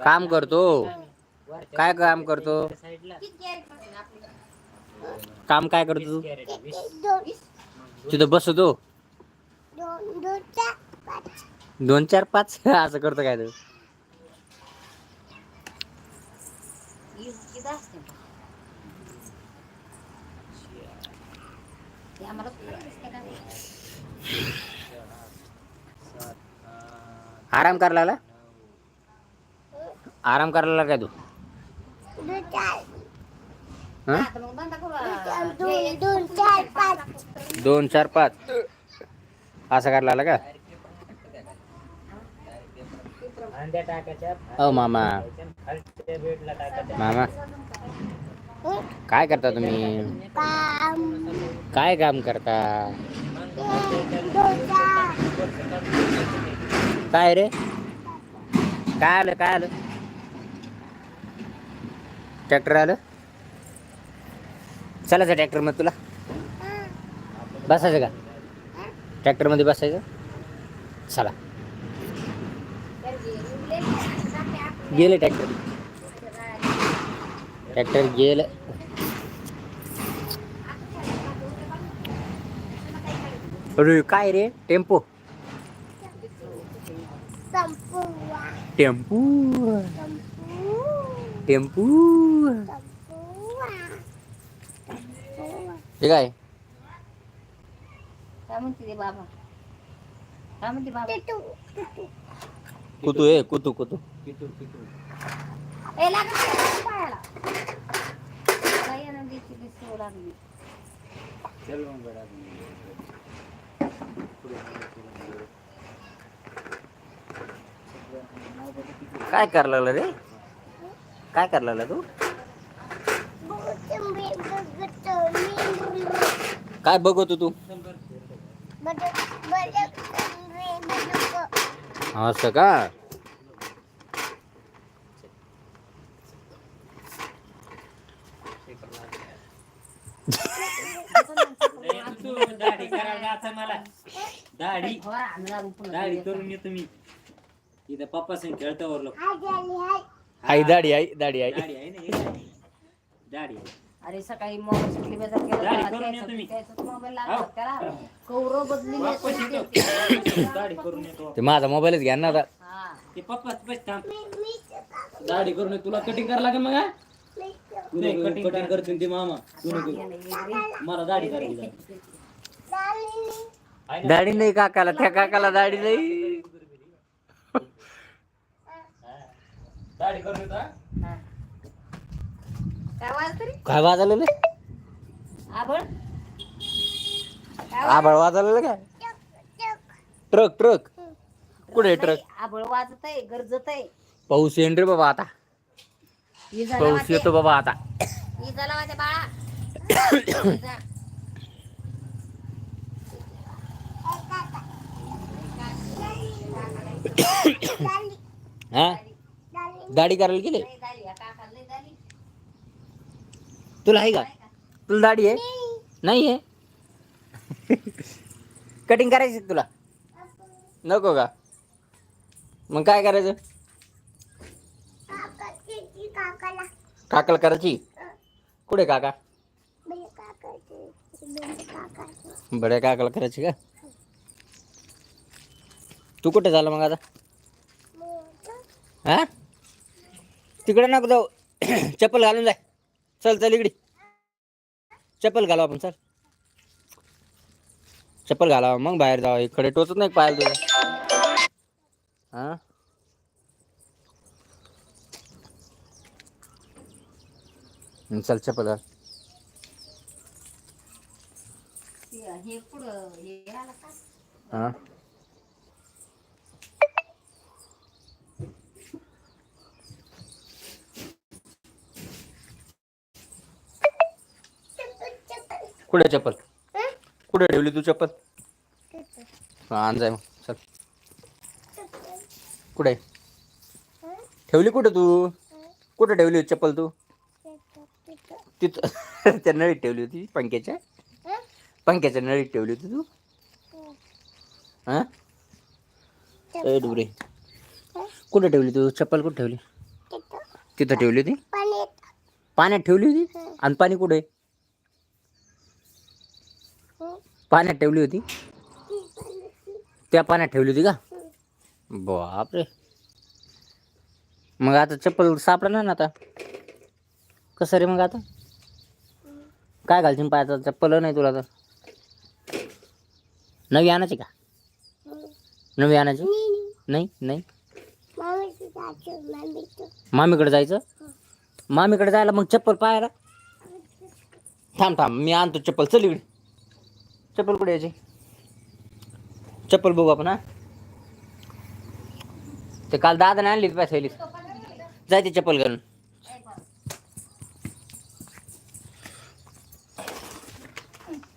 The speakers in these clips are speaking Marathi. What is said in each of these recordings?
काम करतो. काय काम करतो? काम काय करतो तू? तिथं बसतो दोन चार पाच. असं करतो काय तू? आराम करायला लागला? आराम करायला लागला काय तू दोन चार पाच. असं करायला आला का? हो मामा. मामा. काय करता तुम्ही? काय काम करता? काय रे? काय आलं? काय आलं? ट्रॅक्टर आलं? चालायचं ट्रॅक्टरमध्ये तुला. बसायचं का? ट्रॅक्टरमध्ये बसायचं? चला. गेले ट्रॅक्टर. ट्रॅक्टर गेलं. अरे काय रे? टेम्पो. टेम्पू. टेम्पू. हे काय? काय म्हणते ते बाबा? काय म्हणते बाबा? कुतू आहे कुतू कुतू. ए लागत नाही पायाला. काय लागली काय करायला लागला रे? काय करायला लागला तू? बोचंबी गगतोनी काय बघतो तू? बडक बडक रे बडक असं का? तू दाढी करायला जायचं मला दाढी वर आणला रुपये दाढी करून येतो मी. इथं पप्पा संग खेळतो वरलो. हाय झाली हाय आई दाढी आई दाढी आई दाढी आहे ना हे दाढी. दाढी आहे. अरे सकाळी मोबाईल सुटली बेजार केला दाढी त्याला करून त्याचं- येतो मी. त्याचं मोबाईल हो. लागला त्याला कौरव बदली वापस येतो वापस दाढी करून येतो ते माझा मोबाईलच घ्या ना आता हा ते पप्पाच बस थांब मी मी दाढी करून ये. तुला कटिंग करायला लागेल मग हा? नाही कटिंग करशील ते मामा तू नको मला दाढी करायची दाढी नाही काकाला त्या काकाला दाढी नाही दाढी करून येतो हा? हा. काय वाज तरी? काय वाजवलेलं आभाळ? वाजवलेलं काय? Truck truck. कुठे ट्रक? आबळ वाजत आहे गरजत आहे. पाऊस येईन रे बाबा आता. पाऊस. येतो बाबा आता. बाळा. हा? दाढी करायला गेले. तुला आहे का? तुला दाढी आहे? नाही आहे? कटिंग करायची तुला? नको का? मग काय करायचं? काकाची काकाला काकाला करायची? कुठे काका? बे काकाची बे काकाची बड्या काकाला करायची का? तू कुठे झाला मग आता? हा? तिकडे नको जाऊ. चप्पल घालून जाय. चल चल इकडे. चप्पल घालावं आपण चल. चप्पल घालावं मग बाहेर जावं इकडे टोचत नाही पाहायला तुझं. हा? चल चप्पल घाल. हे- हे पुढं हे आलं का? हा? कुठे चप्पल? कुठे ठेवली तू चप्पल? हा आण जाय मग चल. कुठे? ठेवली कुठे तू? कुठे ठेवली होती चप्पल तू? तिथं त्या नळीत ठेवली होती पंख्याच्या. पंख्याच्या नळीत ठेवली होती तू? हा. डुबरे. कुठे ठेवली तू? चप्पल कुठे ठेवली? तिथं. ठेवली होती? पाण्यात. पाण्यात ठेवली होती? आणि पाणी कुठे हं? पाण्यात ठेवली होती. त्या पाण्यात ठेवली होती का? बापरे. मग आता चप्पल सापडणार ना आता? कसं रे मग आता? काय घालशील पायाचा चप्पल नाही तुला तर. नवी आणायची का? नवी आणायची? नाही नाही. मामीकडे जायचं? मामीकडे जायला मग चप्पल पाहायला? थांब थांब. मी आणतो चप्पल. चल इकडे. चप्पल कुठे यायची चप्पल बघू आपण हा. ते काल दादाने आणली होती पैसे जाय ती चप्पल घालून.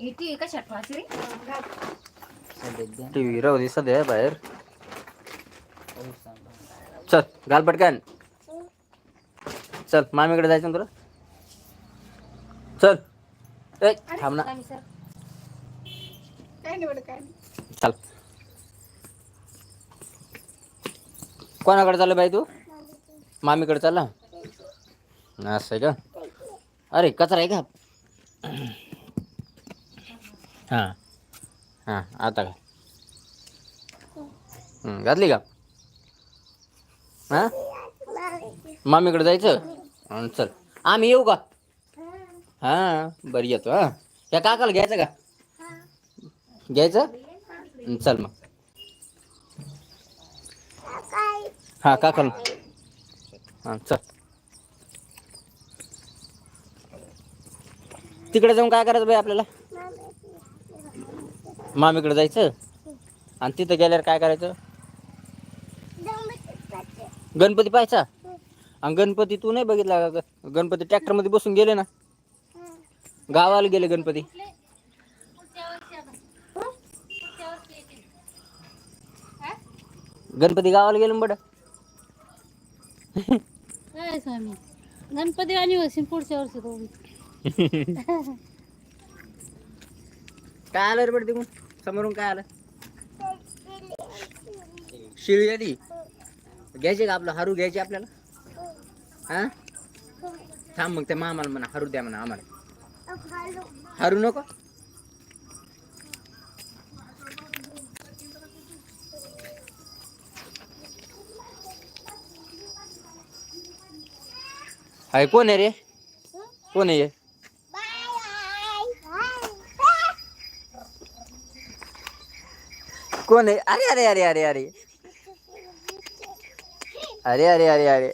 ही ती कशात ठेवायची रे टी व्ही राहू दे सध्या बाहेर. चल घाल पटकन. चल मामीकडे जायचं तुला. चल. थांब ना. आम्ही चल. कोणाकडे चाललं बाई तू? मामीकडे चालला? असं आहे का? अरे कचरा आहे का? हां. हां आता का? घातली का? हां? मामीकडे जायचं? चल. आम्ही येऊ का? हां बरं येतो हां. या काकाला घ्यायचं का? घ्यायचं? चल मग. हा हां हां चल. तिकडे जाऊन काय करायचं बाई आपल्याला? मामीकडे जायचं? आणि तिथं गेल्यावर काय करायचं? गणपती पाहायचा? आणि गणपती तू नाही बघितला का? ग? गणपती ट्रॅक्टरमध्ये बसून गेले ना? गावाला गेले गणपती. गणपती गावाला गेले बड काय स्वामी? गणपती आणि वर्षी पुढच्या वर्षी काय आलं रे बड तिकडून? समोरून काय आलं? शिळी आली घ्यायचे का आपलं हरू घ्यायचे आपल्याला? हा? थांब मग त्या मामाला म्हणा हरू द्या म्हणा आम्हाला. हॅलो. हरू नको? आहे कोण आहे रे? कोण आहे कोण आहे? अरे अरे अरे अरे अरे. अरे अरे अरे अरे.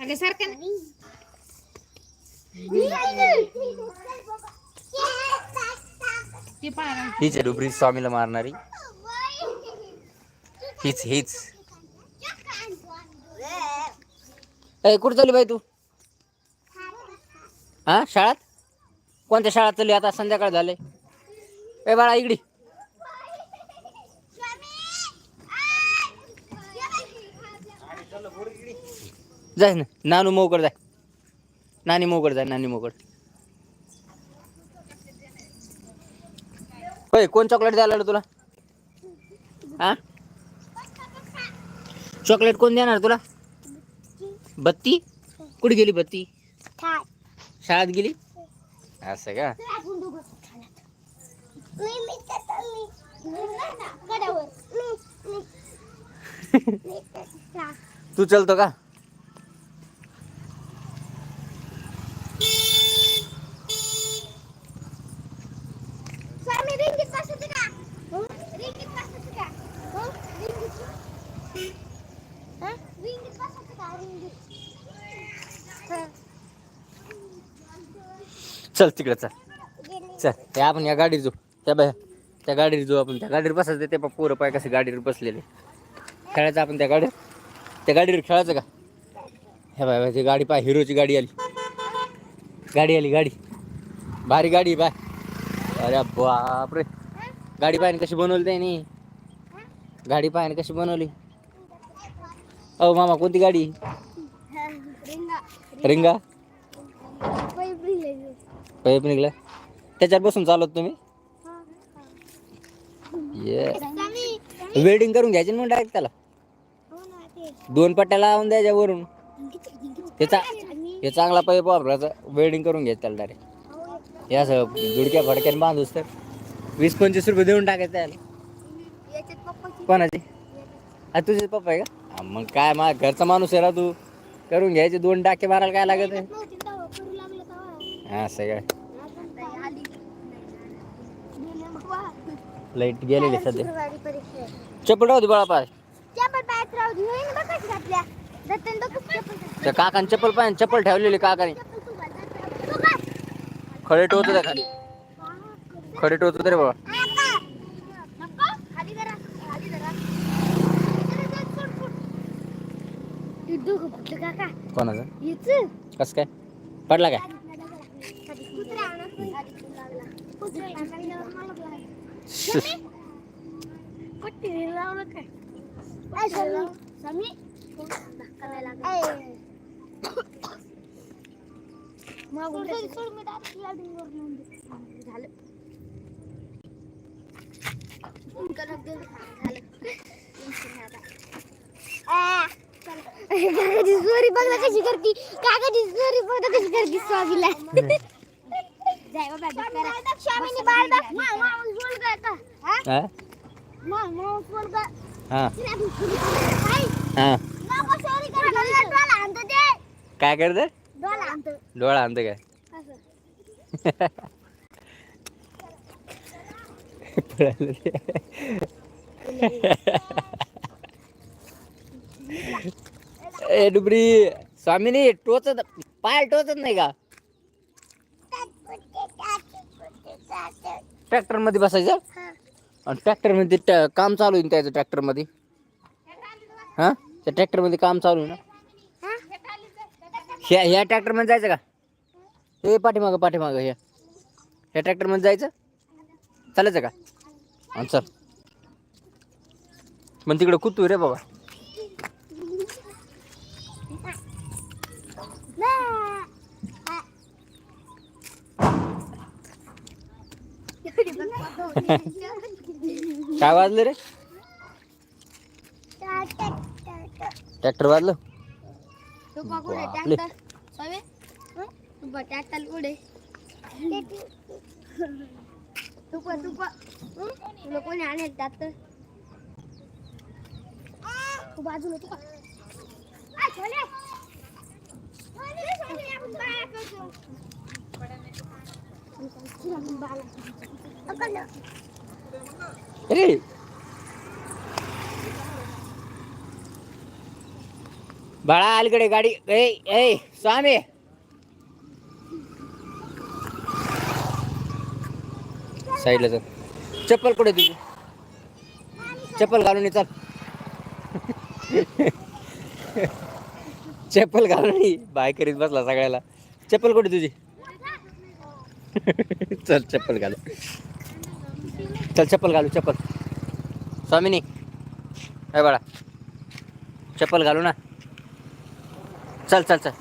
अगे सारखं हीच आहे डुबरी स्वामीला मारणारी हीच हीच ए कुठं चालली बाई तू? हा शाळात? कोणत्या शाळात चालली? आता संध्याकाळ झाले ए बाळा इकडी. जाय ना नानू मोकड जाय नानी मोकड जाय नानी मोकड होय कोण चॉकलेट द्यायला तुला हा चॉकलेट कोण देणार तुला बत्ती कुठे गेली बत्ती शाळेत गेली असं का मी मी तर मी गडावर मी मी मी तर तू चलतो का स्वामी रिंगीत बसायचं का हं? रिंगीत बसायचं का हं? रिंगीत हं? रिंगीत बसायचं का? रिंगीत हं. चल तिकडे चल. चल ते आपण या गाडीत जाऊ. त्या बाय त्या गाडीत जाऊ आपण. त्या गाडीवर बसायचं ते पोरं पाय कसे गाडीवर बसलेले. खेळायचं आपण त्या गाडीवर. त्या गाडीवर खेळायचं का? हे बाय बाय गाडी पाय हिरोची गाडी आली. गाडी आली गाडी. भारी गाडी पाय. अरे बापरे. गाडी पाय कशी बनवली त्याने? गाडी पाय कशी बनवली? अहो मामा कोणती गाडी? रिंगा. पाईप निघला. त्याच्यावर बसून चालवत तुम्ही? वेल्डिंग करून घ्यायची मग डायरेक्ट त्याला? दोन पट्ट्या लावून द्यायच्या वरून हे चा हे चांगला पाईप वापरायचा. वेल्डिंग करून घ्यायचं त्याला डायरेक्ट या असं दुडक्या फडक्याने बांधूस तर. वीस पंचवीस रुपये देऊन टाकायचं त्याला. कोणाची? आ तुझे पप्पा आहे का? मग काय मा घरचा माणूस आहे ना तू. करून घ्यायचे दोन टाके मारायला काय लागत आहे? असं काय हा सगळं. लाइट गेलेली सध्या. शुक्रवारी होती आहे. राहू दे बाळा पाय त्या काकाने चप्पल पाय चप्पल ठेवलेली काकाने. खडे टोचत आहे खाली खडे टोचत रे बाबा. हे. कोणाचं. कसं काय पडला काय काय नाही लागला. मागून सोड, मी नेऊन देते. झालं. काकाची बघ ना कशी करती काकाची चोरी बघ ना कशी करती स्वामीला जाय बाबा, करा. स्वामीने बाळ दाख. मा- माणूस बोल आता. हा? मा- बोल. हा आई, हा. काय करत डोळा आणतो. डोळा आणतं काय. ए डुबरी स्वामीनी टोचत पाय टोचत नाही का ट्रॅक्टरमध्ये बसायचं हा. आणि ट्रॅक्टरमध्ये ट- काम चालू आहे त्याचं ट्रॅक्टरमध्ये हा? त्या ट्रॅक्टरमध्ये काम चालू आहे ना? ह्या ह्या ट्रॅक्टरमध्ये जायचं का? हे पाठीमागं पाठीमागं ह्या. ह्या ट्रॅक्टरमध्ये जायचं? चालायचं का? हा चल. मग तिकडे कुतू रे बाबा. काय वाजलं रे? ट्रॅक्टर वाजलं बापले. ट्रॅक्टर कुठे तू पण तू पण हं? तुला कोणी आणेल ट्रॅक्टर तू बाजूला तू पण. आ, छोले. छोले, छोले, आपण बाया करतो. आपण बाया. पकडलं. अरे बाळा अलीकडे गाडी ए ए स्वामी. साईडला चल. चप्पल कुठे तुझी? चप्पल घालून चल. चप्पल घालून बाय करीत बसला सगळ्याला. चप्पल कुठे तुझी? चल चप्पल घालू. चल चप्पल घालू चप्पल. स्वामीनी काय बाळा. चप्पल घालू ना. चल चल चल.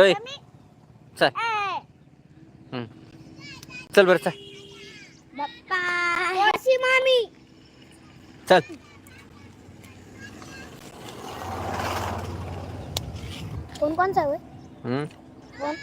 ओय. चल. हम्म. चल बरं चल. मामी. चल. कोण कोणचा होय हम्म. कोण?